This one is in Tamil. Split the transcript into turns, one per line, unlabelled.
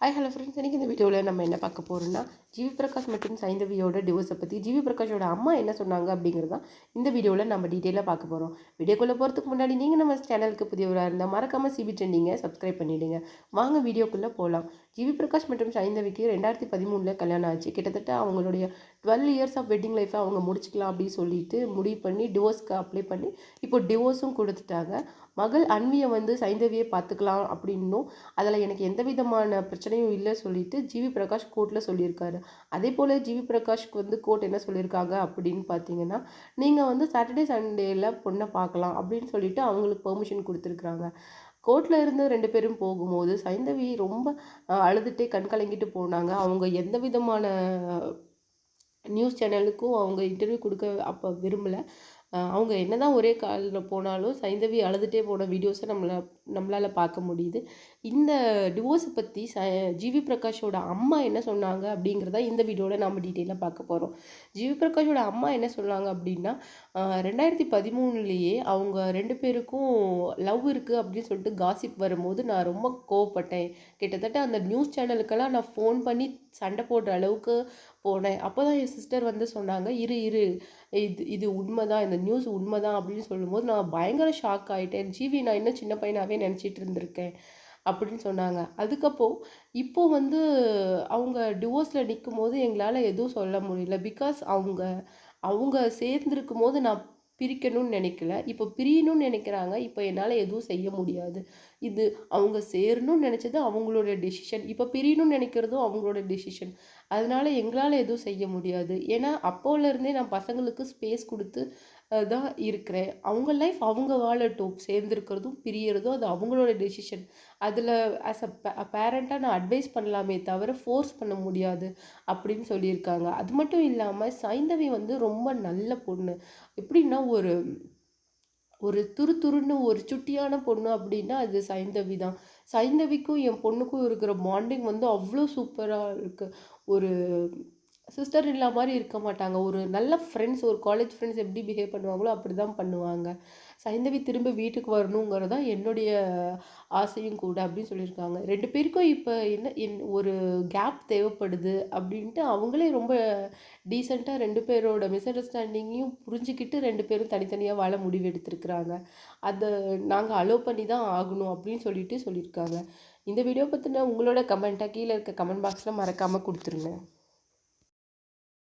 ஹாய் ஹலோ ஃப்ரெண்ட்ஸ் இன்றைக்கி இந்த வீடியோவில் நம்ம என்ன பார்க்க போகிறோம்னா ஜிவி பிரகாஷ் மற்றும் சைந்தவியோட டிவோர்ஸை பற்றி ஜிவி பிரகாஷோட அம்மா என்ன சொன்னாங்க அப்படிங்கிறது தான் இந்த வீடியோவில் நம்ம டீட்டெயிலாக பார்க்க போகிறோம் வீடியோக்குள்ளே போகிறதுக்கு முன்னாடி நீங்கள் நம்ம சேனலுக்கு புதியவராக இருந்தால் மறக்காமல் சிபி ட்ரெண்டிங்கை சப்ஸ்கிரைப் பண்ணிவிடுங்க வாங்க வீடியோக்குள்ளே போகலாம் ஜிவி பிரகாஷ் மற்றும் சைந்தவிக்கு ரெண்டாயிரத்தி பதிமூணில் கல்யாணம் ஆச்சு. கிட்டத்தட்ட அவங்களுடைய டுவெல் இயர்ஸ் ஆஃப் வெட்டிங் லைஃப்பை அவங்க முடிச்சுக்கலாம் அப்படின்னு சொல்லிட்டு முடிவு பண்ணி டிவோர்ஸ்க்கு அப்ளை பண்ணி இப்போ டிவோர்ஸும் கொடுத்துட்டாங்க. மகள் அன்வியை வந்து சைந்தவியை பார்த்துக்கலாம் அப்படின்னும். அதில் எனக்கு எந்த விதமான பிரச்சனையும் இல்லை சொல்லிட்டு ஜிவி பிரகாஷ் கோர்ட்டில் சொல்லியிருக்காரு. அதே போல் ஜிவி பிரகாஷ்க்கு வந்து கோர்ட் என்ன சொல்லியிருக்காங்க அப்படின்னு பார்த்தீங்கன்னா நீங்கள் வந்து சாட்டர்டே சண்டேயில் பொண்ணை பார்க்கலாம் அப்படின்னு சொல்லிட்டு அவங்களுக்கு பெர்மிஷன் கொடுத்துருக்குறாங்க. கோர்ட்டில் இருந்து ரெண்டு பேரும் போகும்போது சைந்தவி ரொம்ப அழுதுகிட்டே கண் கலங்கிட்டு போனாங்க. அவங்க எந்த விதமான நியூஸ் சேனலுக்கும் அவங்க இன்டர்வியூ கொடுக்க அப்போ விரும்பலை. அவங்க என்ன தான் ஒரே காலில் போனாலும் சைந்தவி அழுதுகிட்டே போன வீடியோஸை நம்மளை நம்மளால் பார்க்க முடியுது. இந்த டிவோர்ஸை பற்றி ச ஜிவி பிரகாஷோட அம்மா என்ன சொன்னாங்க அப்படிங்கிறத இந்த வீடியோவில் நாம் டீட்டெயிலாக பார்க்க போகிறோம் ஜிவி பிரகாஷோட அம்மா என்ன சொன்னாங்க அப்படின்னா ரெண்டாயிரத்தி பதிமூணுலேயே அவங்க ரெண்டு பேருக்கும் லவ் இருக்குது அப்படின்னு சொல்லிட்டு காசிப் வரும்போது நான் ரொம்ப கோவப்பட்டேன். கிட்டத்தட்ட அந்த நியூஸ் சேனலுக்கெல்லாம் நான் ஃபோன் பண்ணி சண்டை போடுற அளவுக்கு போனேன். அப்போ தான் என் சிஸ்டர் வந்து சொன்னாங்க இரு இரு இது இது உண்மை தான் இந்த நியூஸ் உண்மை தான் அப்படின்னு சொல்லும்போது நான் பயங்கர ஷாக் ஆகிட்டேன் ஜிவி நான் இன்னும் சின்ன பையனாகவே நினச்சிட்டு இருந்திருக்கேன் அப்படின்னு சொன்னாங்க. அதுக்கப்புறம் இப்போ வந்து அவங்க டிவோர்ஸில் நிற்கும் போது எங்களால் எதுவும் சொல்ல முடியல. பிகாஸ் அவங்க அவங்க சேர்ந்துருக்கும் போது நான் பிரிக்கணும்னு நினைக்கல. இப்போ பிரியணும்னு நினைக்கிறாங்க. இப்போ என்னால் எதுவும் செய்ய முடியாது. இது அவங்க சேரணும்னு நினச்சது அவங்களோட டெசிஷன் இப்போ பிரியணும்னு நினைக்கிறதும் அவங்களோட டெசிஷன் அதனால் எங்களால் எதுவும் செய்ய முடியாது. ஏன்னா அப்போலேருந்தே நான் பசங்களுக்கு ஸ்பேஸ் கொடுத்து தான் இருக்கிறேன். அவங்க லைஃப் அவங்க வாழட்டும். சேர்ந்துருக்கிறதும் பிரியறதும் அது அவங்களோட டெசிஷன் அதில் ஆஸ் அ பேரண்ட்டாக நான் அட்வைஸ் பண்ணலாமே தவிர ஃபோர்ஸ் பண்ண முடியாது அப்படின்னு சொல்லியிருக்காங்க. அது மட்டும் இல்லாமல் சைந்தவி வந்து ரொம்ப நல்ல பொண்ணு. எப்படின்னா ஒரு ஒரு துரு துருன்னு ஒரு சுட்டியான பொண்ணு அப்படின்னா அது சைந்தவி தான். சைந்தவிக்கும் என் பொண்ணுக்கும் இருக்கிற பாண்டிங் வந்து அவ்வளோ சூப்பராக இருக்குது ஒரு சிஸ்டர் இல்லா மாதிரி இருக்க மாட்டாங்க. ஒரு நல்ல ஃப்ரெண்ட்ஸ் ஒரு காலேஜ் ஃப்ரெண்ட்ஸ் எப்படி பிஹேவ் பண்ணுவாங்களோ அப்படி தான் பண்ணுவாங்க. சைந்தவி திரும்ப வீட்டுக்கு வரணுங்கிறது தான் என்னுடைய ஆசையும் கூட அப்படின்னு சொல்லியிருக்காங்க. ரெண்டு பேருக்கும் இப்போ என்ன என் ஒரு கேப் தேவைப்படுது அப்படின்ட்டு அவங்களே ரொம்ப டீசெண்டாக ரெண்டு பேரோட மிஸ் அண்டர்ஸ்டாண்டிங்கையும் புரிஞ்சுக்கிட்டு ரெண்டு பேரும் தனித்தனியாக வாழ முடிவு எடுத்திருக்கிறாங்க. அதை நாங்கள் அலோவ் பண்ணி தான் ஆகணும் அப்படின்னு சொல்லிட்டு சொல்லியிருக்காங்க. இந்த வீடியோ பற்றின உங்களோட கமெண்ட்டாக கீழே இருக்க கமெண்ட் பாக்ஸில் மறக்காமல் கொடுத்துருங்க.